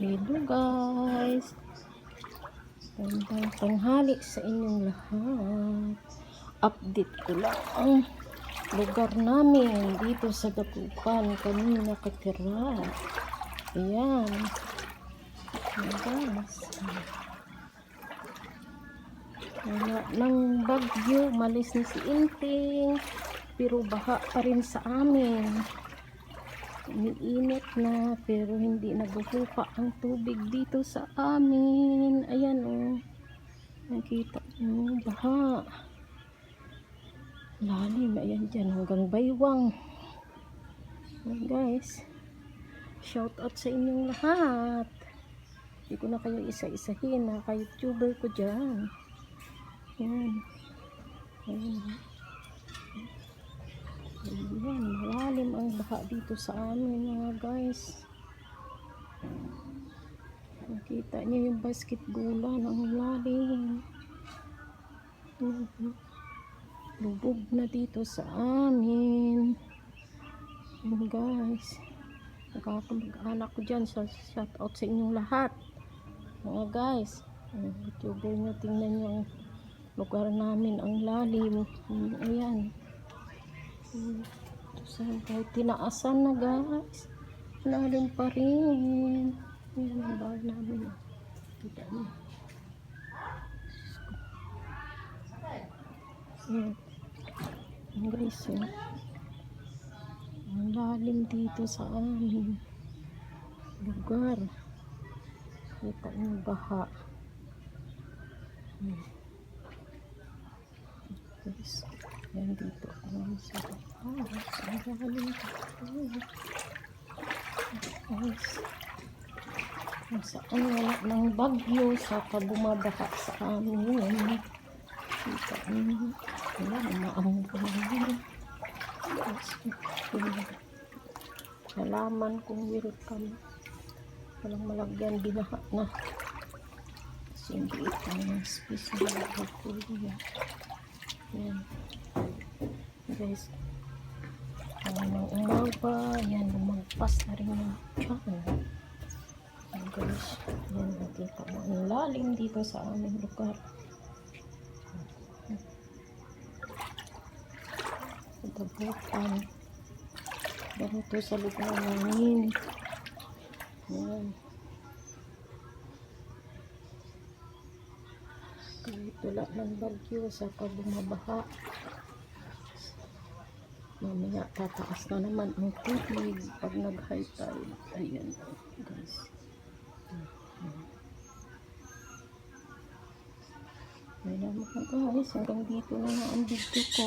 Hello guys. Gandang tanghali sa inyong lahat. Update ko lang ang lugar namin dito sa Dagupan. Kami nakatira. Ayan guys. Wala ng bagyo. Malis na si Inting. Pero baha pa rin sa amin. Umiinit na pero hindi nagbubuka ang tubig dito sa amin. Ayan oh. Nakita nyo, baha. Lalim, ayan dyan hanggang baywang. Ayan guys. Shout out sa inyong lahat. Hindi ko na kayo isa-isahin na ka-youtuber ko dyan. Ayan. Ayan, baha dito sa amin mga guys. Nakita niyo yung basketbolan ang lalim. Mhm. Lubog na dito sa amin. Ayan guys. Nakakamag-anak ko dyan. So, shout out sa inyong lahat. Mga guys. Ayan, YouTuber nyo, tingnan nyo ang lugar namin. Ang lalim. Mm, Ayan. Sa kahit tinaasan na guys. Lalim pa rin. Yan ang bahay namin. oh. Kita niyo. Yan. Yan guys. Oh. Ang lalim dito sa amin. Lugar. Kita niyo baha. Hmm. Guys. Yan dito. Ang sa baha. Ang. Guys. Kung saan wala ng bagyo sa bumabaha sa amin. Kita niyo. Wala, umaamon ko na yun. Guys, Halaman kung welcome. Walang malagyan, binaha na. Kasi hindi ito ng space na nagkukuya. Yan. Guys, ang umaga, yan, lumagpas na rin yung tiyan. Yan guys, yan, nakita mo. Ang lalim dito sa aming lugar. Dabutan. Ganito sa lugar namin. Yan. Kahit wala ng bagyo sa bumabaha. Mamaya tataas na naman ang tubig pag nag-high tide. Ayan guys. Ayan mga guys, hanggang dito na na ang video ko.